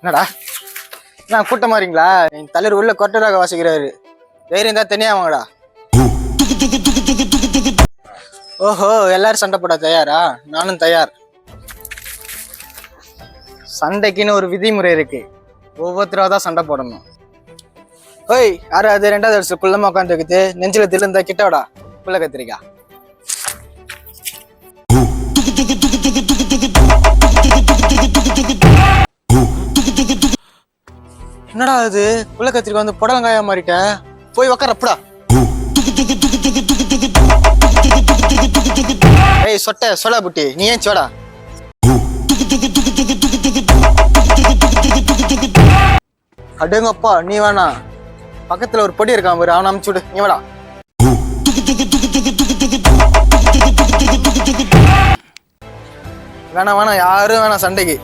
என்னடா? நான் கூட்டம் மாறீங்களா? என் தலைவர் உள்ள கொட்டராக வாசிக்கிறாரு. தைரியம் தான் தனியா வாங்கடா. ஓஹோ எல்லாரும் சண்டை போட தயாரா? நானும் தயார். சண்டைக்குன்னு ஒரு விதிமுறை இருக்கு. ஒவ்வொருத்தரா தான் சண்டை போடணும். ஓய் யாரு அது ரெண்டாவது வருஷம் குள்ளமா உட்காந்துருக்குது நெஞ்சில திருந்த கிட்டவாடா குள்ள கத்திரிக்கா. என்னடா அது உள்ள கத்திரிக்கா வந்து புடலங்காயா மாறிட்ட. போய் உக்காரப்படா ஏய் சொட்ட சொடா புட்டி. நீ ஏன் சோடா? அடேங்கப்பா நீ வேணா. பக்கத்துல ஒரு பொடி இருக்கான் பாரு அவனை அமுச்சு விடு. நீ வேடா. வேணாம் வேணாம் யாரும் வேணாம் சண்டைக்கு.